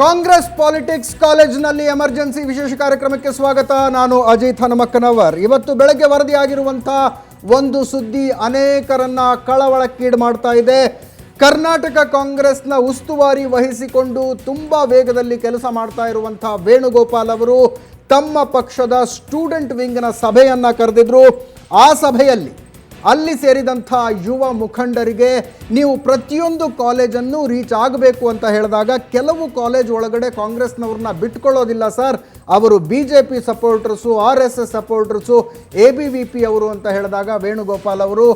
Congress politics ಕಾಲೇಜಿನಲ್ಲಿ emergency ವಿಶೇಷ ಕಾರ್ಯಕ್ರಮಕ್ಕೆ ಸ್ವಾಗತ. ನಾನು ಅಜಿತ್ ಹನುಮಕ್ಕನವರ್. ಇವತ್ತು ಬೆಳಗ್ಗೆ ವರದಿಯಾಗಿರುವಂತಹ ಒಂದು ಸುದ್ದಿ ಅನೇಕರನ್ನ ಕಳವಳಕ್ಕೀಡು ಮಾಡ್ತಾ ಇದೆ. ಕರ್ನಾಟಕ ಕಾಂಗ್ರೆಸ್ನ ಉಸ್ತುವಾರಿ ವಹಿಸಿಕೊಂಡು ತುಂಬ ವೇಗದಲ್ಲಿ ಕೆಲಸ ಮಾಡ್ತಾ ಇರುವಂತಹ ವೇಣುಗೋಪಾಲ್ ಅವರು ತಮ್ಮ ಪಕ್ಷದ ಸ್ಟೂಡೆಂಟ್ ವಿಂಗ್ನ ಸಭೆಯನ್ನ ಕರೆದಿದ್ರು. ಆ ಸಭೆಯಲ್ಲಿ ಅಲ್ಲಿ ಸೇರಿದಂಥ ಯುವ ಮುಖಂಡರಿಗೆ ನೀವು ಪ್ರತಿಯೊಂದು ಕಾಲೇಜನ್ನು ರೀಚ್ ಆಗಬೇಕು ಅಂತ ಹೇಳಿದಾಗ ಕೆಲವು ಕಾಲೇಜ್ ಒಳಗಡೆ ಕಾಂಗ್ರೆಸ್ನವ್ರನ್ನ ಬಿಟ್ಕೊಳ್ಳೋದಿಲ್ಲ ಸರ್. ಅವರು B J P supporters, R S S supporters, A B V P ಅವರು ಅಂತ ಹೇಳಿದಾಗ ವೇಣುಗೋಪಾಲ್ ಅವರು,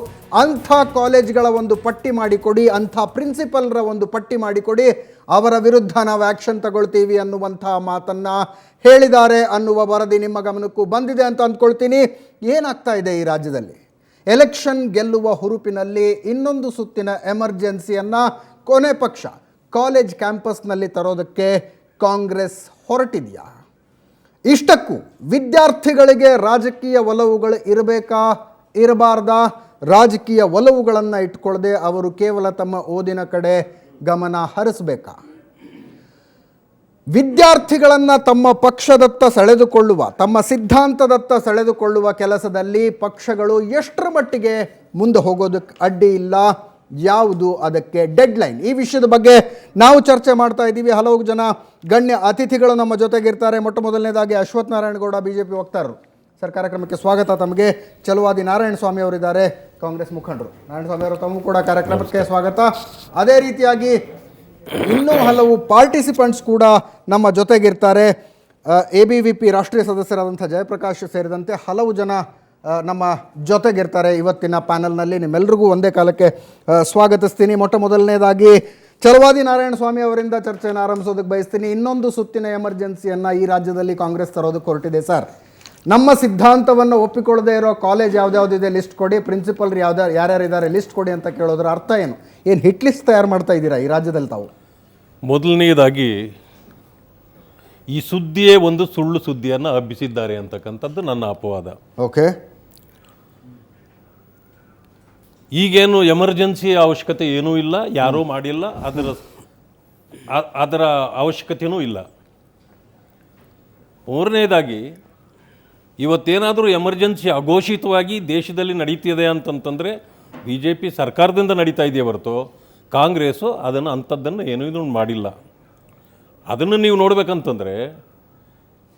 ಅಂಥ ಕಾಲೇಜ್ಗಳ ಒಂದು ಪಟ್ಟಿ ಮಾಡಿಕೊಡಿ, ಅಂಥ ಪ್ರಿನ್ಸಿಪಲ್ರ ಒಂದು ಪಟ್ಟಿ ಮಾಡಿಕೊಡಿ, ಅವರ ವಿರುದ್ಧ ನಾವು ಆ್ಯಕ್ಷನ್ ತಗೊಳ್ತೀವಿ ಅನ್ನುವಂಥ ಮಾತನ್ನು ಹೇಳಿದ್ದಾರೆ ಅನ್ನುವ ವರದಿ ನಿಮ್ಮ ಗಮನಕ್ಕೂ ಬಂದಿದೆ ಅಂತ ಅಂದ್ಕೊಳ್ತೀನಿ. ಏನಾಗ್ತಾ ಇದೆ ಈ ರಾಜ್ಯದಲ್ಲಿ? ಎಲೆಕ್ಷನ್ ಗೆಲ್ಲುವ ಹುರುಪಿನಲ್ಲಿ ಇನ್ನೊಂದು ಸುತ್ತಿನ ಎಮರ್ಜೆನ್ಸಿಯನ್ನು ಕೊನೆ ಪಕ್ಷ ಕಾಲೇಜ್ ಕ್ಯಾಂಪಸ್ನಲ್ಲಿ ತರೋದಕ್ಕೆ ಕಾಂಗ್ರೆಸ್ ಹೊರಟಿದೆಯಾ? ಇಷ್ಟಕ್ಕೂ ವಿದ್ಯಾರ್ಥಿಗಳಿಗೆ ರಾಜಕೀಯ ಒಲವುಗಳು ಇರಬೇಕಾ, ಇರಬಾರ್ದ? ರಾಜಕೀಯ ಒಲವುಗಳನ್ನು ಇಟ್ಕೊಳ್ಳದೆ ಅವರು ಕೇವಲ ತಮ್ಮ ಓದಿನ ಕಡೆ ಗಮನ ಹರಿಸಬೇಕಾ? ವಿದ್ಯಾರ್ಥಿಗಳನ್ನು ತಮ್ಮ ಪಕ್ಷದತ್ತ ಸೆಳೆದುಕೊಳ್ಳುವ, ತಮ್ಮ ಸಿದ್ಧಾಂತದತ್ತ ಸೆಳೆದುಕೊಳ್ಳುವ ಕೆಲಸದಲ್ಲಿ ಪಕ್ಷಗಳು ಎಷ್ಟರ ಮಟ್ಟಿಗೆ ಮುಂದೆ ಹೋಗೋದಕ್ಕೆ ಅಡ್ಡಿ ಇಲ್ಲ. ಯಾವುದು ಅದಕ್ಕೆ ಡೆಡ್ಲೈನ್ ಈ ವಿಷಯದ ಬಗ್ಗೆ ನಾವು ಚರ್ಚೆ ಮಾಡ್ತಾ ಇದ್ದೀವಿ. ಹಲವು ಜನ ಗಣ್ಯ ಅತಿಥಿಗಳು ನಮ್ಮ ಜೊತೆಗಿರ್ತಾರೆ. ಮೊಟ್ಟ ಮೊದಲನೇದಾಗಿ Ashwath Narayanagowda B J P ವಕ್ತಾರರು. ಸರ್, ಕಾರ್ಯಕ್ರಮಕ್ಕೆ ಸ್ವಾಗತ. ತಮಗೆ ಚಲುವಾದಿ ನಾರಾಯಣ ಸ್ವಾಮಿ ಅವರಿದ್ದಾರೆ. ಕಾಂಗ್ರೆಸ್ ಮುಖಂಡರು. ನಾರಾಯಣ ಸ್ವಾಮಿ ಅವರು ತಮಗೂ ಕೂಡ ಕಾರ್ಯಕ್ರಮಕ್ಕೆ ಸ್ವಾಗತ. ಅದೇ ರೀತಿಯಾಗಿ ಇನ್ನೂ ಹಲವು ಪಾರ್ಟಿಸಿಪೆಂಟ್ಸ್ ಕೂಡ ನಮ್ಮ ಜೊತೆಗಿರ್ತಾರೆ. ಎ ಬಿ ವಿ ಪಿ ರಾಷ್ಟ್ರೀಯ ಸದಸ್ಯರಾದಂಥ ಜಯಪ್ರಕಾಶ್ ಸೇರಿದಂತೆ ಹಲವು ಜನ ನಮ್ಮ ಜೊತೆಗಿರ್ತಾರೆ ಇವತ್ತಿನ ಪ್ಯಾನಲ್ನಲ್ಲಿ ನಿಮ್ಮೆಲ್ಲರಿಗೂ ಒಂದೇ ಕಾಲಕ್ಕೆ ಸ್ವಾಗತಿಸ್ತೀನಿ. ಮೊಟ್ಟ ಮೊದಲನೇದಾಗಿ ಚಲವಾದಿ ನಾರಾಯಣ ಸ್ವಾಮಿ ಅವರಿಂದ ಚರ್ಚೆಯನ್ನು ಆರಂಭಿಸೋದಕ್ಕೆ ಬಯಸ್ತೀನಿ. ಇನ್ನೊಂದು ಸುತ್ತಿನ ಎಮರ್ಜೆನ್ಸಿಯನ್ನು ಈ ರಾಜ್ಯದಲ್ಲಿ ಕಾಂಗ್ರೆಸ್ ತರೋದಕ್ಕೆ ಹೊರಟಿದೆ ಸರ್. ನಮ್ಮ ಸಿದ್ಧಾಂತವನ್ನು ಒಪ್ಪಿಕೊಳ್ಳದೇ ಇರೋ ಕಾಲೇಜ್ ಯಾವ್ದಾವ್ದಿದೆ ಲಿಸ್ಟ್ ಕೊಡಿ ಪ್ರಿನ್ಸಿಪಲ್ ಯಾವ್ದು ಯಾರ್ಯಾರು ಇದ್ದಾರೆ ಲಿಸ್ಟ್ ಕೊಡಿ ಅಂತ ಕೇಳೋದ್ರ ಅರ್ಥ ಏನು? ಏನು ಹಿಟ್ ಲಿಸ್ಟ್ ತಯಾರು ಮಾಡ್ತಾ ಇದ್ದೀರಾ ಈ ರಾಜ್ಯದಲ್ಲಿ ತಾವು? ಮೊದಲನೆಯದಾಗಿ ಈ ಸುದ್ದಿಯೇ ಒಂದು ಸುಳ್ಳು ಸುದ್ದಿಯನ್ನು ಹಬ್ಬಿಸಿದ್ದಾರೆ ಅಂತಕ್ಕಂಥದ್ದು ನನ್ನ ಅಪವಾದ. ಓಕೆ. ಈಗೇನು ಎಮರ್ಜೆನ್ಸಿ ಅವಶ್ಯಕತೆ ಏನೂ ಇಲ್ಲ ಯಾರೂ ಮಾಡಿಲ್ಲ ಅದರ ಅದರ ಅವಶ್ಯಕತೆಯೂ ಇಲ್ಲ. ಮೂರನೇದಾಗಿ ಇವತ್ತೇನಾದರೂ ಎಮರ್ಜೆನ್ಸಿ ಅಘೋಷಿತವಾಗಿ ದೇಶದಲ್ಲಿ ನಡೀತಿದೆ ಅಂತಂತಂದರೆ ಬಿ ಜೆ ಪಿ ಸರ್ಕಾರದಿಂದ ನಡೀತಾ ಇದೆಯೇ ಹೊರತು ಕಾಂಗ್ರೆಸ್ಸು ಅದನ್ನು ಅಂಥದ್ದನ್ನು ಏನೂ ಇದನ್ನು ಮಾಡಿಲ್ಲ. ಅದನ್ನು ನೀವು ನೋಡಬೇಕಂತಂದರೆ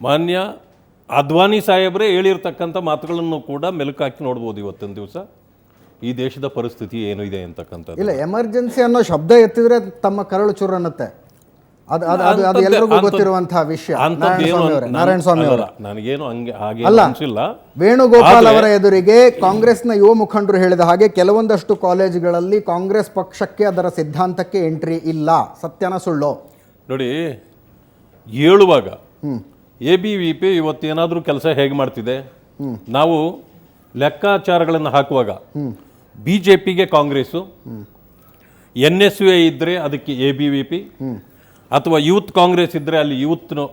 ಮಾನ್ಯ ಅದ್ವಾನಿ ಸಾಹೇಬರೇ ಹೇಳಿರ್ತಕ್ಕಂಥ ಮಾತುಗಳನ್ನು ಕೂಡ ಮೆಲುಕಾಕಿ ನೋಡ್ಬೋದು ಇವತ್ತಿನ ದಿವಸ. ಈ ದೇಶದ ಪರಿಸ್ಥಿತಿ ಏನು ಇದೆ ಅಂತಕ್ಕಂಥದ್ದು. ಇಲ್ಲ, ಎಮರ್ಜೆನ್ಸಿ ಅನ್ನೋ ಶಬ್ದ ಎತ್ತಿದರೆ ತಮ್ಮ ಕರಳು ಚೂರು ಅನ್ನತ್ತೆ ಅದು ಅದು ಅದು ಗೊತ್ತಿರುವಂತ ಗೊತ್ತಿರುವಂತಹ ವಿಷಯ. ನಾರಾಯಣ ಸ್ವಾಮಿ ಅವರ ನನಗೇನು ಹಂಗೆ ಹಾಗೆ ಅಲ್ಲ. ಅನಿಸಿಲ್ಲ. ವೇಣುಗೋಪಾಲ್ ಅವರ ಎದುರಿಗೆ ಕಾಂಗ್ರೆಸ್ನ ಯುವ ಮುಖಂಡರು ಹೇಳಿದ ಹಾಗೆ ಕೆಲವೊಂದಷ್ಟು ಕಾಲೇಜುಗಳಲ್ಲಿ ಕಾಂಗ್ರೆಸ್ ಪಕ್ಷಕ್ಕೆ ಅದರ ಸಿದ್ಧಾಂತಕ್ಕೆ ಎಂಟ್ರಿ ಇಲ್ಲ. ಸತ್ಯನ ಸುಳ್ಳು. ನೋಡಿ ಹೇಳುವಾಗ ಎ ಬಿ ವಿ ಪಿ ಇವತ್ತೇನಾದರೂ ಕೆಲಸ ಹೇಗೆ ಮಾಡ್ತಿದೆ? ನಾವು ಲೆಕ್ಕಾಚಾರಗಳನ್ನು ಹಾಕುವಾಗ ಬಿ ಜೆ ಪಿಗೆ Congress N S U A ಇದ್ದರೆ ಅದಕ್ಕೆ ಎ ಬಿ ವಿ ಪಿ ಅಥವಾ ಯೂತ್ ಕಾಂಗ್ರೆಸ್ ಇದ್ದರೆ ಅಲ್ಲಿ ಯೂತ್ನು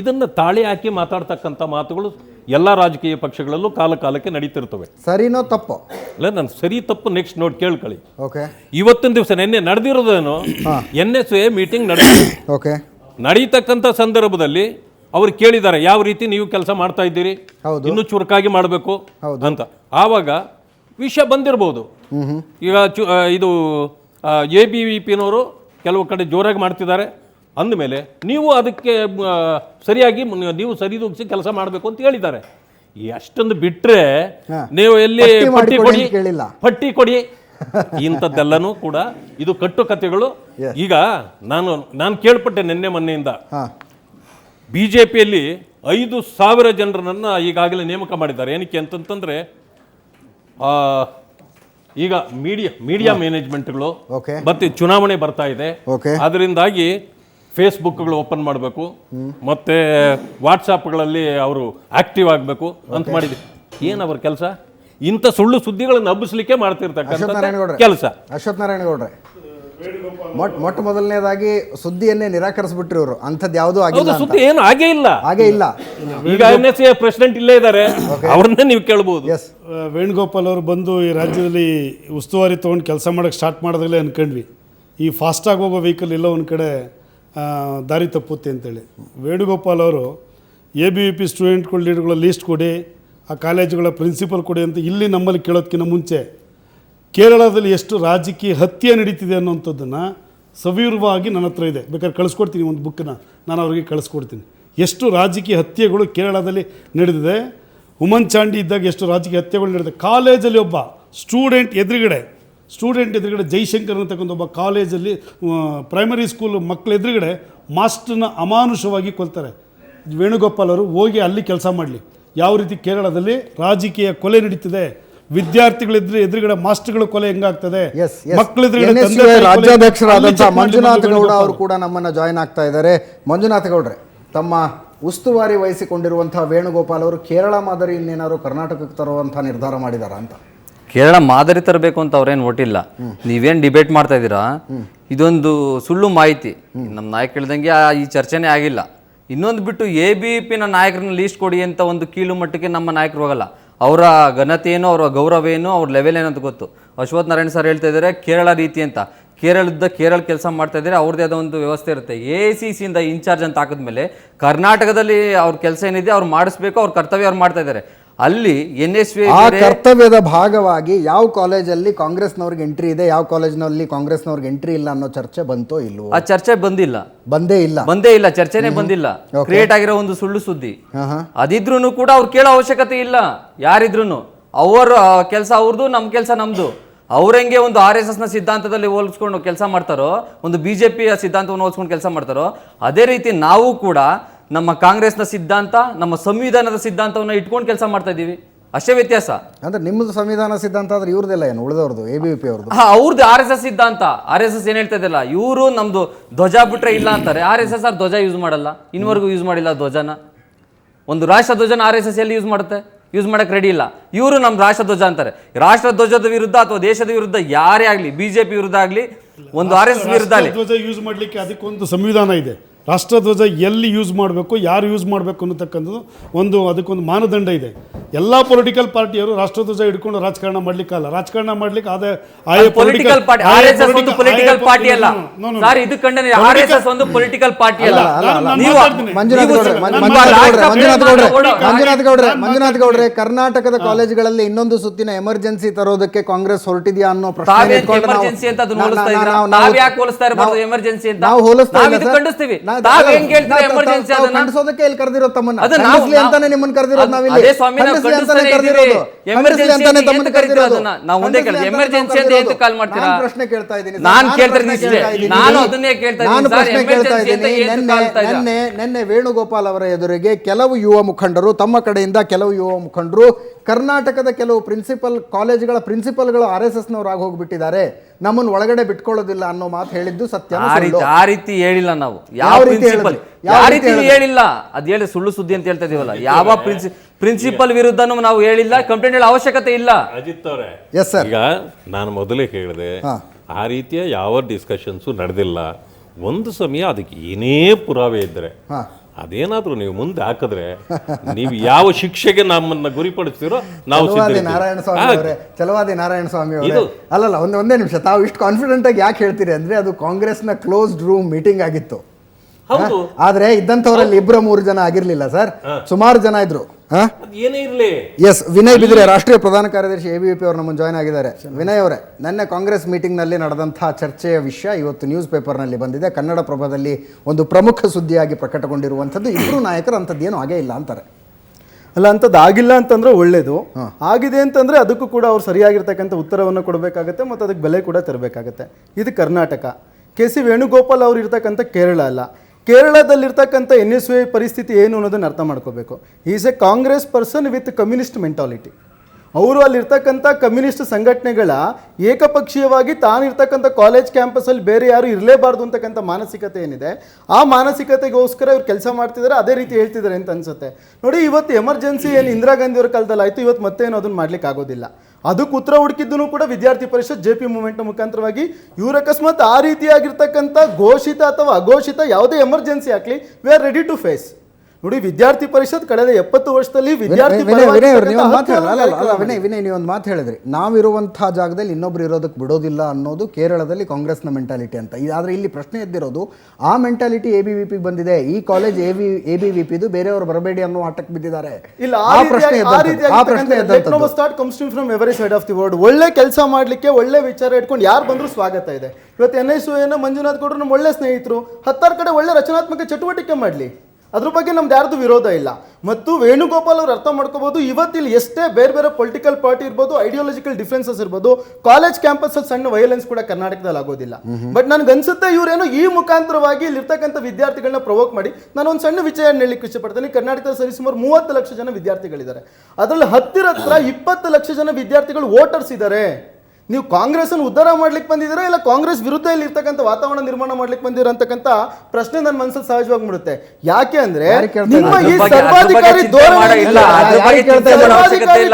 ಇದನ್ನು ತಾಳಿ ಹಾಕಿ ಮಾತಾಡ್ತಕ್ಕಂಥ ಮಾತುಗಳು ಎಲ್ಲ ರಾಜಕೀಯ ಪಕ್ಷಗಳಲ್ಲೂ ಕಾಲ ಕಾಲಕ್ಕೆ ನಡೀತಿರ್ತವೆ. ಸರಿನೋ ತಪ್ಪು? ಅಲ್ಲ ನಾನು ಸರಿ ತಪ್ಪು ನೆಕ್ಸ್ಟ್ ನೋಡಿ ಕೇಳ್ಕೊಳ್ಳಿ. ಓಕೆ. ಇವತ್ತಿನ ದಿವಸ ನಿನ್ನೆ ನಡೆದಿರೋದೇನು? ಎನ್ ಎಸ್ ಎ ಮೀಟಿಂಗ್ ನಡೆದಿದೆ. ಓಕೆ. ನಡೀತಕ್ಕಂಥ ಸಂದರ್ಭದಲ್ಲಿ ಅವ್ರು ಕೇಳಿದ್ದಾರೆ ಯಾವ ರೀತಿ ನೀವು ಕೆಲಸ ಮಾಡ್ತಾ ಇದ್ದೀರಿ? ಹೌದು. ಇನ್ನೂ ಚುರುಕಾಗಿ ಮಾಡಬೇಕು ಅಂತ. ಆವಾಗ ವಿಷಯ ಬಂದಿರ್ಬೋದು. ಈಗ ಚು ಇದು ಎ ಬಿ ವಿ ಪಿನವರು ಕೆಲವು ಕಡೆ ಜೋರಾಗಿ ಮಾಡ್ತಿದ್ದಾರೆ. ಅಂದಮೇಲೆ ನೀವು ಅದಕ್ಕೆ ಸರಿಯಾಗಿ ನೀವು ಸರಿದೂಗಿಸಿ ಕೆಲಸ ಮಾಡಬೇಕು ಅಂತ ಹೇಳಿದ್ದಾರೆ. ಅಷ್ಟೊಂದು ಬಿಟ್ರೆ ನೀವು ಎಲ್ಲಿ ಪಟ್ಟಿ ಕೊಡಿ ಪಟ್ಟಿ ಕೊಡಿ. ಇಂಥದ್ದೆಲ್ಲನೂ ಕೂಡ ಇದು ಕಟ್ಟು ಕಥೆಗಳು. ಈಗ ನಾನು ನಾನು ಕೇಳ್ಪಟ್ಟೆ ನಿನ್ನೆ ಮೊನ್ನೆಯಿಂದ. ಬಿ ಜೆ ಪಿಯಲ್ಲಿ ಐದು ಸಾವಿರ ಜನರನ್ನ ಈಗಾಗಲೇ ನೇಮಕ ಮಾಡಿದ್ದಾರೆ. ಏನಕ್ಕೆ ಅಂತಂತಂದ್ರೆ ಆ, ಈಗ ಮೀಡಿಯಾ ಮೀಡಿಯಾ ಮ್ಯಾನೇಜ್ಮೆಂಟ್ಗಳು ಮತ್ತೆ ಚುನಾವಣೆ ಬರ್ತಾ ಇದೆ. ಅದರಿಂದಾಗಿ ಫೇಸ್ಬುಕ್ಗಳು ಓಪನ್ ಮಾಡಬೇಕು ಮತ್ತೆ ವಾಟ್ಸಾಪ್ಗಳಲ್ಲಿ ಅವರು ಆಕ್ಟಿವ್ ಆಗಬೇಕು ಅಂತ ಮಾಡಿದ್ವಿ. ಏನು ಅವ್ರ ಕೆಲಸ? ಇಂಥ ಸುಳ್ಳು ಸುದ್ದಿಗಳನ್ನು ಹಬ್ಬಿಸ್ಲಿಕ್ಕೆ ಮಾಡ್ತಿರ್ತಕ್ಕಂಥ ನಾರಾಯಣಗೌಡ್ರೆ ಕೆಲಸ. ಅಶ್ವಥ್ ನಾರಾಯಣಗೌಡ್ರೆ ಮೊಟ್ಟ ಮೊಟ್ಟ ಮೊದಲನೇದಾಗಿ ಸುದ್ದಿಯನ್ನೇ ನಿರಾಕರಿಸ್ಬಿಟ್ರಿ ಅವರು ಅಂಥದ್ದು ಯಾವುದೂ ಆಗಿಲ್ಲ ಸುದ್ದಿ ಏನು ಆಗೇ ಇಲ್ಲ. ಹಾಗೆ ಇಲ್ಲ. ಈಗ ಎನ್ ಎಸ್ ಎ ಪ್ರೆಸಿಡೆಂಟ್ ಇಲ್ಲೇ ಇದ್ದಾರೆ ಅವ್ರನ್ನೇ ನೀವು ಕೇಳ್ಬೋದು. ಎಸ್ ವೇಣುಗೋಪಾಲ್ ಅವರು ಬಂದು ಈ ರಾಜ್ಯದಲ್ಲಿ ಉಸ್ತುವಾರಿ ತೊಗೊಂಡು ಕೆಲಸ ಮಾಡೋಕ್ಕೆ ಸ್ಟಾರ್ಟ್ ಮಾಡಿದಾಗಲೇ ಅನ್ಕೊಂಡ್ವಿ. ಈ ಫಾಸ್ಟಾಗಿ ಹೋಗೋ ವೆಹಿಕಲ್ ಎಲ್ಲೋ ಒಂದು ಕಡೆ ದಾರಿ ತಪ್ಪುತ್ತೆ ಅಂತೇಳಿ. ವೇಣುಗೋಪಾಲ್ ಅವರು ಎ ಬಿ ವಿ ಪಿ ಸ್ಟೂಡೆಂಟ್ಗಳ ಲೀಡರ್ಗಳ ಲೀಸ್ಟ್ ಕೊಡಿ, ಆ ಕಾಲೇಜುಗಳ ಪ್ರಿನ್ಸಿಪಲ್ ಕೊಡಿ ಅಂತ ಇಲ್ಲಿ ನಮ್ಮಲ್ಲಿ ಕೇಳೋದಕ್ಕಿಂತ ಮುಂಚೆ ಕೇರಳದಲ್ಲಿ ಎಷ್ಟು ರಾಜಕೀಯ ಹತ್ಯೆ ನಡೀತಿದೆ ಅನ್ನೋಂಥದ್ದನ್ನು ಸವಿವರವಾಗಿ ನನ್ನ ಹತ್ರ ಇದೆ. ಬೇಕಾದ್ರೆ ಕಳಿಸ್ಕೊಡ್ತೀನಿ ಒಂದು ಬುಕ್ಕನ್ನ ನಾನು ಅವರಿಗೆ ಕಳಿಸ್ಕೊಡ್ತೀನಿ. ಎಷ್ಟು ರಾಜಕೀಯ ಹತ್ಯೆಗಳು ಕೇರಳದಲ್ಲಿ ನಡೆದಿದೆ. ಉಮನ್ ಚಾಂಡಿ ಇದ್ದಾಗ ಎಷ್ಟು ರಾಜಕೀಯ ಹತ್ಯೆಗಳು ನಡೆದಿದೆ. ಕಾಲೇಜಲ್ಲಿ ಒಬ್ಬ ಸ್ಟೂಡೆಂಟ್ ಎದುರುಗಡೆ ಸ್ಟೂಡೆಂಟ್ ಎದುರುಗಡೆ ಜೈಶಂಕರ್ ಅಂತಕ್ಕಂಥ ಒಬ್ಬ ಕಾಲೇಜಲ್ಲಿ ಪ್ರೈಮರಿ ಸ್ಕೂಲ್ ಮಕ್ಕಳ ಎದುರುಗಡೆ ಮಾಸ್ಟರ್ನ ಅಮಾನುಷವಾಗಿ ಕೊಲ್ತಾರೆ. ವೇಣುಗೋಪಾಲ್ ಅವರು ಹೋಗಿ ಅಲ್ಲಿ ಕೆಲಸ ಮಾಡಲಿ. ಯಾವ ರೀತಿ ಕೇರಳದಲ್ಲಿ ರಾಜಕೀಯ ಕೊಲೆ ನಡೀತಿದೆ ವಿದ್ಯಾರ್ಥಿಗಳಿದ್ರೆ ಎದುರುಗಡೆ ಮಾಸ್ಟರ್ಗಳ ಕೊಲೆ ಹೆಂಗಾಗ್ತದೆ check ಮಂಜುನಾಥ ಗೌಡ ಅವರು ಕೂಡ ನಮ್ಮನ್ನ ಜಾಯ್ನ್ ಆಗ್ತಾ ಇದ್ದಾರೆ. ಮಂಜುನಾಥ ಗೌಡ್ರೆ ತಮ್ಮ ಉಸ್ತುವಾರಿ ವಹಿಸಿಕೊಂಡಿರುವಂತಹ ವೇಣುಗೋಪಾಲ್ ಅವರು ಕೇರಳ ಮಾದರಿ ಇನ್ನೇನಾದ್ರು ಕರ್ನಾಟಕಕ್ಕೆ ತರುವಂತಹ ನಿರ್ಧಾರ ಮಾಡಿದಾರ ಅಂತ? ಕೇರಳ ಮಾದರಿ ತರಬೇಕು ಅಂತ ಅವ್ರೇನು ಒಟ್ಟಿಲ್ಲ. ನೀವೇನು ಡಿಬೇಟ್ ಮಾಡ್ತಾ ಇದ್ದೀರಾ? ಇದೊಂದು ಸುಳ್ಳು ಮಾಹಿತಿ. ನಮ್ಮ ನಾಯಕ ಹೇಳ್ದಂಗೆ ಈ ಚರ್ಚೆನೇ ಆಗಿಲ್ಲ. ಇನ್ನೊಂದು ಬಿಟ್ಟು ಎ ಬಿ ಪಿನ ನಾಯಕರನ್ನ ಲೀಸ್ಟ್ ಕೊಡಿ ಅಂತ ಒಂದು ಕೀಳು ಮಟ್ಟಕ್ಕೆ ನಮ್ಮ ನಾಯಕರು ಹೋಗಲ್ಲ. ಅವರ ಘನತೆ ಏನು ಅವರ ಗೌರವ ಏನು ಅವ್ರ ಲೆವೆಲ್ ಏನಂತ ಗೊತ್ತು. ಅಶ್ವಥ್ ನಾರಾಯಣ ಸರ್ ಹೇಳ್ತಾ ಇದ್ದಾರೆ, ಕೇರಳ ರೀತಿ ಅಂತ. ಕೇರಳದ ಕೇರಳ ಕೆಲಸ ಮಾಡ್ತಾ ಇದ್ದಾರೆ, ಅವ್ರದ್ದೇ ಆದ ಒಂದು ವ್ಯವಸ್ಥೆ ಇರುತ್ತೆ. ಎ ಸಿ ಸಿಯಿಂದ ಇನ್ಚಾರ್ಜ್ ಅಂತ ಹಾಕಿದ್ಮೇಲೆ ಕರ್ನಾಟಕದಲ್ಲಿ ಅವ್ರ ಕೆಲಸ ಏನಿದೆ, ಅವ್ರು ಮಾಡಿಸ್ಬೇಕು, ಅವ್ರ ಕರ್ತವ್ಯ ಅವ್ರು ಮಾಡ್ತಾ ಇದ್ದಾರೆ. ಅಲ್ಲಿ ಎನ್ ಎಸ್ ವಿ ಆ ಕರ್ತವ್ಯದ ಭಾಗವಾಗಿ ಯಾವ ಕಾಲೇಜಲ್ಲಿ ಕಾಂಗ್ರೆಸ್ನವ್ರಿಗೆ ಎಂಟ್ರಿ ಇದೆ ಯಾವ ಕಾಲೇಜ್ನಲ್ಲಿ ಕಾಂಗ್ರೆಸ್ನವ್ರಿಗೆ ಎಂಟ್ರಿ ಇಲ್ಲ ಅನ್ನೋ ಚರ್ಚೆ ಬಂತೋ ಇಲ್ಲೋ ಆ ಚರ್ಚೆ ಬಂದಿಲ್ಲ. ಬಂದೇ ಇಲ್ಲ. ಬಂದೇ ಇಲ್ಲ ಚರ್ಚೆನೆ ಬಂದಿಲ್ಲ. ಕ್ರಿಯೇಟ್ ಆಗಿರೋ ಒಂದು ಸುಳ್ಳು ಸುದ್ದಿ. ಹಾ ಕೂಡ ಅವ್ರು ಕೇಳೋ ಅವಶ್ಯಕತೆ ಇಲ್ಲ. ಯಾರಿದ್ರು ಅವರ ಕೆಲಸ ಅವ್ರದ್ದು ನಮ್ಮ ಕೆಲಸ ನಮ್ದು. ಅವ್ರಂಗೆ ಒಂದು ಆರ್ ಎಸ್ನ ಸಿದ್ಧಾಂತದಲ್ಲಿ ಹೋಲಿಸ್ಕೊಂಡು ಕೆಲಸ ಮಾಡ್ತಾರೋ ಒಂದು ಬಿ ಜೆ ಪಿಯ ಸಿದ್ಧಾಂತವನ್ನು ಹೋಲಿಸ್ಕೊಂಡು ಕೆಲಸ ಮಾಡ್ತಾರೋ ಅದೇ ರೀತಿ ನಾವು ಕೂಡ ನಮ್ಮ ಕಾಂಗ್ರೆಸ್ನ ಸಿದ್ಧಾಂತ ನಮ್ಮ ಸಂವಿಧಾನದ ಸಿದ್ಧಾಂತವನ್ನು ಇಟ್ಕೊಂಡು ಕೆಲಸ ಮಾಡ್ತಾ ಇದ್ದೀವಿ. ಅಷ್ಟೇ ವ್ಯತ್ಯಾಸ. ಅಂದ್ರೆ ನಿಮ್ಮದು ಸಂವಿಧಾನ ಸಿದ್ಧಾಂತ ಆದ್ರೆ ಇವ್ರದ್ದೆಲ್ಲ ಏನು? ಉಳಿದವ್ರದ್ದು ಎ ಬಿ ಪಿ ಅವ್ರದ್ದು? ಹಾ ಅವ್ರದ್ದು ಆರ್ ಎಸ್ ಎಸ್ ಸಿದ್ಧಾಂತ. ಆರ್ ಎಸ್ ಎಸ್ ಏನ್ ಹೇಳ್ತಾ ಇದ್ದಿಲ್ಲ ಇವರು ನಮ್ದು ಧ್ವಜ ಬಿಟ್ರೆ ಇಲ್ಲ ಅಂತಾರೆ. ಆರ್ ಎಸ್ ಎಸ್ ಆರ್ ಧ್ವಜ ಯೂಸ್ ಮಾಡಲ್ಲ. ಇನ್ವರೆಗೂ ಯೂಸ್ ಮಾಡಿಲ್ಲ ಧ್ವಜನ. ಒಂದು ರಾಷ್ಟ್ರ ಧ್ವಜನ ಆರ್ ಎಸ್ ಎಸ್ ಎಲ್ಲಿ ಯೂಸ್ ಮಾಡುತ್ತೆ? ಯೂಸ್ ಮಾಡಕ್ಕೆ ರೆಡಿ ಇಲ್ಲ. ಇವರು ನಮ್ಮ ರಾಷ್ಟ್ರ ಧ್ವಜ ಅಂತಾರೆ. ರಾಷ್ಟ್ರ ಧ್ವಜದ ವಿರುದ್ಧ ಅಥವಾ ದೇಶದ ವಿರುದ್ಧ ಯಾರೇ ಆಗಲಿ ಬಿಜೆಪಿ ವಿರುದ್ಧ ಆಗಲಿ ಒಂದು ಆರ್ ಎಸ್ ವಿರುದ್ಧ ಆಗಲಿ. ಧ್ವಜ ಯೂಸ್ ಮಾಡಲಿಕ್ಕೆ ಅದಕ್ಕೊಂದು ಸಂವಿಧಾನ ಇದೆ. ರಾಷ್ಟ್ರಧ್ವಜ ಎಲ್ಲಿ ಯೂಸ್ ಮಾಡಬೇಕು ಯಾರು ಯೂಸ್ ಮಾಡಬೇಕು ಅನ್ನತಕ್ಕಂಥದ್ದು ಒಂದು ಅದಕ್ಕೊಂದು ಮಾನದಂಡ ಇದೆ. ಎಲ್ಲ ಪೊಲಿಟಿಕಲ್ ಪಾರ್ಟಿಯವರು ರಾಷ್ಟ್ರಧ್ವಜ ಹಿಡ್ಕೊಂಡು ರಾಜಕಾರಣ ಮಾಡ್ಲಿಕ್ಕಲ್ಲ ರಾಜಕಾರಣ ಮಾಡ್ಲಿಕ್ಕೆ ಅದೇ ಆಯಾ ಪೊಲಿಟಿಕಲ್ ಪೊಲಿಟಿಕಲ್ ಪಾರ್ಟಿ ಅಲ್ಲ. ಸರ್ ಇದು ಖಂಡನೆ ಆರ್ ಎಸ್ ಎಸ್ ಒಂದು ಪೊಲಿಟಿಕಲ್ ಪಾರ್ಟಿ ಅಲ್ಲ. ಮಂಜುನಾಥ್ ಗೌಡ್ರೆ ಮಂಜುನಾಥ್ ಗೌಡ್ರೆ ಮಂಜುನಾಥ್ ಗೌಡ್ರೆ ಮಂಜುನಾಥ್ ಗೌಡ್ರೆ ಕರ್ನಾಟಕದ ಕಾಲೇಜುಗಳಲ್ಲಿ ಇನ್ನೊಂದು ಸುತ್ತಿನ ಎಮರ್ಜೆನ್ಸಿ ತರೋದಕ್ಕೆ ಕಾಂಗ್ರೆಸ್ ಹೊರಟಿದ್ಯಾ ಅನ್ನೋ ಪ್ರಶ್ನೆ ಇಟ್ಕೊಂಡು ನಾವು- ಹೋಲಿಸ್ತಾ ನಾ- ನಾವು- ಯಾಕೆ ಹೋಲಿಸ್ತಾ ಇರಬಾರ್ದು ಎಮರ್ಜೆನ್ಸಿ ಅಂತ? ನಾವು ಹೋಲಿಸ್ತಾ ನಾವ್ ಇಲ್ಲ ಇದು ಸರ್. ಖಂಡಿಸ್ತೀವಿ. ನಾ- ತಾವ್ ಅಲ್ಲ, ಏನ್ ಕೇಳ್ತೀರಾ ನಾವು- ತಾವು- emergency ತಾವು ಅದನ್ನ? ಖಂಡಿಸೋದಕ್ಕೆ ಇಲ್ಲಿ ಕರೆದಿರೋದು ತಮ್ಮನ್ನ ಅದು ಖಂಡಿಸ್ಲಿ ಅಂತಾನೆ ನಿಮ್ಮನ್ನ ಕರೆದಿರೋದು ಅದ್- ನಾವಿಲ್ಲಿ ಅದೇ ಸ್ವಾಮಿ, ನಾವು ಖಂಡಿಸ್ಲಿ ಅಂತಾನೆ ಕರೆದಿರೋದು ಇದ್ದೀವಿ. ಅಂತಾನೆ ತಮ್ಮನ್ನ ಕರೆದಿರೋದು ಅದನ್ನ? ನಾವು ಒಂದೇ ಖಂಡಿಸ್ಲಿ ಕೇಳ್ತೀವಿ. ಅಂತ ಕರೆದಿರೋದು. ಎಂತ ಕಾಲ್ ಮಾಡ್ತೀರಾ? ನಾನು ಪ್ರಶ್ನೆ ಕೇಳ್ತಾ ಇದ್ದೀನಿ. ನಾನ್ ಕೇಳ್ತಿರೋದು ಪ್ರಶ್ನೆ ಇಷ್ಟೇ. ಕೇಳ್ತಾ ಇದ್ದೀನಿ. ನಾನು ಅದನ್ನೇ ಕೇಳ್ತಾ ನಾನು ಇದ್ದೀನಿ ಸರ್, ಪ್ರಶ್ನೆ ಕೇಳ್ತಾ emergency ಇದ್ದೀನಿ ನೆನ್ನೆ ನೆನ್ನೆ ನೆನ್ನೆ ವೇಣುಗೋಪಾಲ್ ಅವರ ಎದುರಿಗೆ ಕೆಲವು ಯುವ ಮುಖಂಡರು ತಮ್ಮ ಕಡೆಯಿಂದ ಕೆಲವು ಯುವ ಮುಖಂಡರು ಕರ್ನಾಟಕದ ಕೆಲವು ಪ್ರಿನ್ಸಿಪಲ್ ಕಾಲೇಜ್ಗಳ ಪ್ರಿನ್ಸಿಪಲ್ಗಳು ಆರ್ ಎಸ್ ಎಸ್ನವರಾಗಿ ಹೋಗ್ಬಿಟ್ಟಿದ್ದಾರೆ ನಮ್ಮನ್ನು ಒಳಗಡೆ ಬಿಟ್ಕೊಳ್ಳೋದಿಲ್ಲ ಅನ್ನೋ ಮಾತು ಹೇಳಿದ್ದು ಸತ್ಯ ಆ ರೀತಿ ಆ ರೀತಿ ಹೇಳಿಲ್ಲ ನಾವು. ಯಾವ ಯಾವ ರೀತಿ ಪ್ರಿನ್ಸಿಪಲ್ ಹೇಳಿದ್ರಿ? ಯಾವ ಯಾವ ರೀತಿ ರೀತಿ ಹೇಳಿಲ್ಲ? ಅದ್ ಹೇಳಿ ಸುಳ್ಳು ಸುದ್ದಿ ಅಂತ ಹೇಳ್ತಾ ಇದೀವಲ್ಲ. ಯಾವ ಪ್ರಿನ್ಸಿ ಪ್ರಿನ್ಸಿಪಲ್ ವಿರುದ್ಧನೂ ನಾವು ಹೇಳಿಲ್ಲ ಕಂಪ್ಲೇಂಟ್ ಹೇಳೋ ಅವಶ್ಯಕತೆ ಇಲ್ಲ. ಅಜಿತ್ ಅವರೇ. ಎಸ್ ಸರ್ ಈಗ ನಾನು ಮೊದಲೇ ಹೇಳಿದೆ ಹಾ. ಆ ರೀತಿಯ ಯಾವ ಡಿಸ್ಕಷನ್ಸು ನಡೆದಿಲ್ಲ. ಒಂದು ಸಮಯ ಅದಕ್ಕೆ ಏನೇ ಪುರಾವೆ ಇದ್ದರೆ ಹಾ. ಅದೇನಾದ್ರೂ ನೀವು ಮುಂದೆ ಹಾಕಿದ್ರೆ ನೀವು ಯಾವ ಶಿಕ್ಷೆಗೆ ನಮ್ಮನ್ನ ಗುರಿಪಡಿಸ್ತೀರೋ ನಾವು ಚಲವಾದಿ. ನಾರಾಯಣ ಸ್ವಾಮಿ ಅವರೇ ಚಲವಾದಿ ನಾರಾಯಣ ಸ್ವಾಮಿ ಅವರೇ ಅಲ್ಲಲ್ಲ ಒಂದು ಒಂದೇ ನಿಮಿಷ ತಾವು ಇಷ್ಟು ಕಾನ್ಫಿಡೆಂಟ್ ಆಗಿ ಯಾಕೆ ಹೇಳ್ತೀರಿ ಅಂದ್ರೆ ಅದು ಕಾಂಗ್ರೆಸ್ನ ಕ್ಲೋಸ್ಡ್ ರೂಮ್ ಮೀಟಿಂಗ್ ಆಗಿತ್ತು? ಆದ್ರೆ ಇದ್ದಂಥವರಲ್ಲಿ ಇಬ್ಬರ ಮೂರು ಜನ ಆಗಿರ್ಲಿಲ್ಲ ಸರ್. ಸುಮಾರು ಜನ ಇದ್ರು. ಏನೇ ಇರಲಿ. ಎಸ್ ವಿನಯ್ ಬಿದ್ರೆ ರಾಷ್ಟ್ರೀಯ ಪ್ರಧಾನ ಕಾರ್ಯದರ್ಶಿ ಎ ಬಿ ಪಿ ಅವರು ನಮ್ಮನ್ನು ಜಾಯ್ನ್ ಆಗಿದ್ದಾರೆ. ವಿನಯ್ ಅವರೇ ನನ್ನ ಕಾಂಗ್ರೆಸ್ ಮೀಟಿಂಗ್ನಲ್ಲಿ ನಡೆದಂತಹ ಚರ್ಚೆಯ ವಿಷಯ ಇವತ್ತು ನ್ಯೂಸ್ ಪೇಪರ್ನಲ್ಲಿ ಬಂದಿದೆ. ಕನ್ನಡ ಪ್ರಭದಲ್ಲಿ ಒಂದು ಪ್ರಮುಖ ಸುದ್ದಿಯಾಗಿ ಪ್ರಕಟಗೊಂಡಿರುವಂಥದ್ದು. ಇಬ್ಬರು ನಾಯಕರು ಅಂಥದ್ದೇನು ಆಗೇ ಇಲ್ಲ ಅಂತಾರೆ. ಅಲ್ಲ ಅಂಥದ್ದು ಆಗಿಲ್ಲ ಅಂತಂದ್ರೆ ಒಳ್ಳೇದು. ಆಗಿದೆ ಅಂತಂದ್ರೆ ಅದಕ್ಕೂ ಕೂಡ ಅವ್ರು ಸರಿಯಾಗಿರ್ತಕ್ಕಂಥ ಉತ್ತರವನ್ನು ಕೊಡಬೇಕಾಗತ್ತೆ ಮತ್ತು ಅದಕ್ಕೆ ಬೆಲೆ ಕೂಡ ತರಬೇಕಾಗತ್ತೆ. ಇದು ಕರ್ನಾಟಕ. ಕೆ ಸಿ ವೇಣುಗೋಪಾಲ್ ಅವರು ಇರ್ತಕ್ಕಂಥ ಕೇರಳ ಅಲ್ಲ. ಕೇರಳದಲ್ಲಿರ್ತಕ್ಕಂಥ ಎನ್ ಎಸ್ ಐ ಪರಿಸ್ಥಿತಿ ಏನು ಅನ್ನೋದನ್ನು ಅರ್ಥ ಮಾಡ್ಕೋಬೇಕು. Is a Congress person with communist mentality ಅವರು ಅಲ್ಲಿರ್ತಕ್ಕಂಥ ಕಮ್ಯುನಿಸ್ಟ್ ಸಂಘಟನೆಗಳ ಏಕಪಕ್ಷೀಯವಾಗಿ ತಾನಿರ್ತಕ್ಕಂಥ ಕಾಲೇಜ್ ಕ್ಯಾಂಪಸಲ್ಲಿ ಬೇರೆ ಯಾರು ಇರಲೇಬಾರ್ದು ಅಂತಕ್ಕಂಥ ಮಾನಸಿಕತೆ ಏನಿದೆ, ಆ ಮಾನಸಿಕತೆಗೋಸ್ಕರ ಇವ್ರು ಕೆಲಸ ಮಾಡ್ತಿದ್ದಾರೆ ಅದೇ ರೀತಿ ಹೇಳ್ತಿದ್ದಾರೆ ಅಂತ ಅನ್ಸುತ್ತೆ. ನೋಡಿ, ಇವತ್ತು ಎಮರ್ಜೆನ್ಸಿ ಏನು ಇಂದಿರಾ ಗಾಂಧಿ ಅವ್ರ ಕಾಲದಲ್ಲಿ ಆಯಿತು ಇವತ್ತು ಮತ್ತೇನು ಅದನ್ನು ಮಾಡ್ಲಿಕ್ಕೆ ಆಗೋದಿಲ್ಲ ಅದಕ್ಕೆ ಉತ್ತರ ಹುಡುಕಿದ್ದು ಕೂಡ ವಿದ್ಯಾರ್ಥಿ ಪರಿಷತ್ ಜೆ ಪಿ ಮೂವ್ಮೆಂಟ್ ಮುಖಾಂತರವಾಗಿ ಇವ್ರ ಅಕಸ್ಮಾತ್ ಆ ರೀತಿಯಾಗಿರ್ತಕ್ಕಂಥ ಘೋಷಿತ ಅಥವಾ ಅಘೋಷಿತ ಯಾವುದೇ ಎಮರ್ಜೆನ್ಸಿ ಆಗಲಿ we are ready to face ನೋಡಿ ವಿದ್ಯಾರ್ಥಿ ಪರಿಷತ್ ಕಳೆದ ಎಪ್ಪತ್ತು ವರ್ಷದಲ್ಲಿ ವಿದ್ಯಾರ್ಥಿ ವಿನಯ್ ವಿನಯ್ ಅವ್ರು ಒಂದು ಮಾತು ಹೇಳಿದ್ರೆ. ನಾವಿರುವಂತಹ ಜಾಗದಲ್ಲಿ ಇನ್ನೊಬ್ರು ಇರೋದಕ್ಕೆ ಬಿಡೋದಿಲ್ಲ ಅನ್ನೋದು ಕೇರಳದಲ್ಲಿ ಕಾಂಗ್ರೆಸ್ನ ಮೆಂಟಾಲಿಟಿ ಅಂತ. ಆದರೆ ಇಲ್ಲಿ ಪ್ರಶ್ನೆ ಎದ್ದಿರೋದು ಆ mentality A B V P ಬಂದಿದೆ ಈ college A V A B V ಪಿದು ಬೇರೆಯವರು ಬರಬೇಡಿ ಅನ್ನೋ ಆಟಕ್ಕೆ ಬಿದ್ದಿದ್ದಾರೆ. ಇಲ್ಲ ಆ ಪ್ರಶ್ನೆ. ಆ ಪ್ರಶ್ನೆ ಎದ್ದಂಥದ್ದು. Start comes from every side of the world ಒಳ್ಳೆ ಕೆಲಸ ಮಾಡ್ಲಿಕ್ಕೆ ಒಳ್ಳೆ ವಿಚಾರ ಇಟ್ಕೊಂಡು ಯಾರು ಬಂದ್ರು ಸ್ವಾಗತ ಇದೆ. ಇವತ್ತು ಎನ್ ಐ ಏನೋ ಮಂಜುನಾಥ್ ಗೌಡ್ರು ನಮ್ಮ ಒಳ್ಳೆ ಸ್ನೇಹಿತರು ಹತ್ತಾರು ಕಡೆ ಒಳ್ಳೆ ರಚನಾತ್ಮಕ ಚಟುವಟಿಕೆ ಮಾಡಲಿ. ಅದ್ರ ಬಗ್ಗೆ ನಮ್ದು ಯಾರ್ದು ವಿರೋಧ ಇಲ್ಲ. ಮತ್ತು ವೇಣುಗೋಪಾಲ್ ಅವ್ರು ಅರ್ಥ ಮಾಡ್ಕೋಬಹುದು ಇವತ್ತಿಲ್ಲಿ ಎಷ್ಟೇ ಬೇರೆ ಬೇರೆ ಪೊಲಿಟಿಕಲ್ ಪಾರ್ಟಿ ಇರ್ಬೋದು ಐಡಿಯಾಲಜಿಕಲ್ ಡಿಫ್ರೆನ್ಸಸ್ ಇರ್ಬೋದು ಕಾಲೇಜ್ ಕ್ಯಾಂಪಸ್ ಅಲ್ಲಿ ಸಣ್ಣ ವೈಲೆನ್ಸ್ ಕೂಡ ಕರ್ನಾಟಕದಲ್ಲಿ ಆಗೋದಿಲ್ಲ. ಬಟ್ ನನ್ಗೆ ಅನ್ಸುತ್ತೆ ಇವರೇನು ಈ ಮುಖಾಂತರವಾಗಿ ಇಲ್ಲಿರ್ತಕ್ಕಂಥ ವಿದ್ಯಾರ್ಥಿಗಳನ್ನ ಪ್ರವೋಕ್ ಮಾಡಿ ನಾನು ಒಂದು ಸಣ್ಣ ವಿಷಯ ಹೇಳಲಿಕ್ಕೆ ಇಷ್ಟಪಡ್ತೀನಿ. ಕರ್ನಾಟಕದ ಸರಿಸುಮಾರು ಮೂವತ್ತು ಲಕ್ಷ ಜನ ವಿದ್ಯಾರ್ಥಿಗಳಿದ್ದಾರೆ. ಅದರಲ್ಲಿ ಹತ್ತಿರ ಹತ್ರ ಇಪ್ಪತ್ತು ಲಕ್ಷ ಜನ ವಿದ್ಯಾರ್ಥಿಗಳು ವೋಟರ್ಸ್ ಇದ್ದಾರೆ ನೀವು ಕಾಂಗ್ರೆಸ್ ಅನ್ನು ಉದ್ಧಾರ ಮಾಡ್ಲಿಕ್ಕೆ ಬಂದಿದ್ದೀರಾ ಇಲ್ಲ ಕಾಂಗ್ರೆಸ್ ವಿರುದ್ಧ ಇಲ್ಲಿ ಇರ್ತಕ್ಕಂಥ ವಾತಾವರಣ ನಿರ್ಮಾಣ ಮಾಡ್ಲಿಕ್ಕೆ ಬಂದಿರೋ ಅಂತಕ್ಕಂಥ ಪ್ರಶ್ನೆ ನನ್ನ ಮನಸ್ಸಲ್ಲಿ ಸಹಜವಾಗಿ ಬಿಡುತ್ತೆ ಯಾಕೆ ಅಂದ್ರೆ ನಿಮ್ಮ ಈ ಸರ್ವಾಧಿಕಾರಿ ಧೋರಣೆ ಸರ್ವಾಧಿಕಾರಿ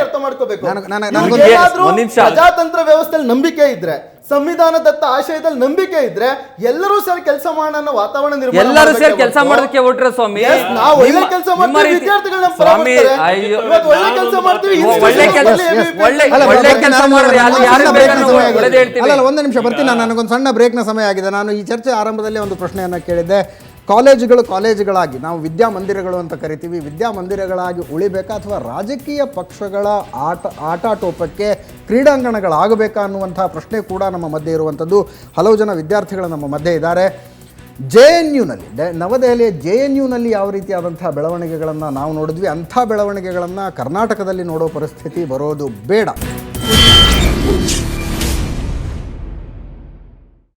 ಅರ್ಥ ಮಾಡ್ಕೋಬೇಕು. ಪ್ರಜಾತಂತ್ರ ವ್ಯವಸ್ಥೆಯಲ್ಲಿ ನಂಬಿಕೆ ಇದ್ರೆ ಸಂವಿಧಾನದತ್ತ ಆಶಯದಲ್ಲಿ ನಂಬಿಕೆ ಇದ್ರೆ ಎಲ್ಲರೂ ಸೇರಿ ಕೆಲಸ ಮಾಡೋಣ ಅನ್ನೋ ವಾತಾವರಣ ನಿರ್ಮಾಣ ಎಲ್ಲರೂ ಸೇರಿ ಕೆಲಸ ಮಾಡೋದಕ್ಕೆ ಹೊರಟ್ರೆ ಸ್ವಾಮಿ. Yes, ನಾವು ಒಳ್ಳೆ ನಿಮ್ಮ- ಕೆಲಸ ನಿಮ್ಮ ಮಾಡ್ತೀವಿ ರೀತಿ- ವಿದ್ಯಾರ್ಥಿಗಳನ್ನ ಸ್ವಾಮಿ. ಅಯ್ಯೋ. ಇವತ್ತು ಒಳ್ಳೆ ಕೆಲಸ ಮಾಡ್ತೀವಿ ಓ, ಒಳ್ಳೆ institution ಕೆಲಸ ಅಲ್ಲಿ ABP ಒಳ್ಳೆ ಅಲ್ಲ, ಒಳ್ಳೆ ಬರ್ತೀನಿ, ಕೆಲಸ ನಾನು ಮಾಡಿದ್ರೆ ಒಂದು ಯಾರು ಯಾರು ಸಣ್ಣ break ನ ಸಮಯ ಆಗಿದೆ. ಒಳ್ಳೆದೇ ಹೇಳ್ತೀವಿ ಅಲ್ಲ, ಅಲ್ಲ, ಒಂದು ನಿಮಿಷ ಬರ್ತೀನಿ. ನಾನು ನನಗೊಂದು ಸಣ್ಣ ಬ್ರೇಕ್ನ ಸಮಯ ಆಗಿದೆ. ನಾನು ಈ ಚರ್ಚೆ ಆರಂಭದಲ್ಲಿ ಒಂದು ಪ್ರಶ್ನೆಯನ್ನು ಕೇಳಿದ್ದೆ. ಕಾಲೇಜುಗಳು ಕಾಲೇಜುಗಳಾಗಿ, ನಾವು ವಿದ್ಯಾಮಂದಿರಗಳು ಅಂತ ಕರಿತೀವಿ ವಿದ್ಯಾಮಂದಿರಗಳಾಗಿ ಉಳಿಬೇಕಾ ಅಥವಾ ರಾಜಕೀಯ ಪಕ್ಷಗಳ ಆಟ, ಆಟಾಟೋಪಕ್ಕೆ ಕ್ರೀಡಾಂಗಣಗಳಾಗಬೇಕಾ ಅನ್ನುವಂಥ ಪ್ರಶ್ನೆ ಕೂಡ ನಮ್ಮ ಮಧ್ಯೆ ಇರುವಂಥದ್ದು. ಹಲವು ಜನ ವಿದ್ಯಾರ್ಥಿಗಳು ನಮ್ಮ ಮಧ್ಯೆ ಇದ್ದಾರೆ. ಜೆ ಎನ್ ಯುನಲ್ಲಿ ನವದೆಹಲಿಯ ಜೆ ಎನ್ ಯುನಲ್ಲಿ ಯಾವ ರೀತಿಯಾದಂಥ ಬೆಳವಣಿಗೆಗಳನ್ನು ನಾವು ನೋಡಿದ್ವಿ, ಅಂಥ ಬೆಳವಣಿಗೆಗಳನ್ನು ಕರ್ನಾಟಕದಲ್ಲಿ ನೋಡೋ ಪರಿಸ್ಥಿತಿ ಬರೋದು ಬೇಡ.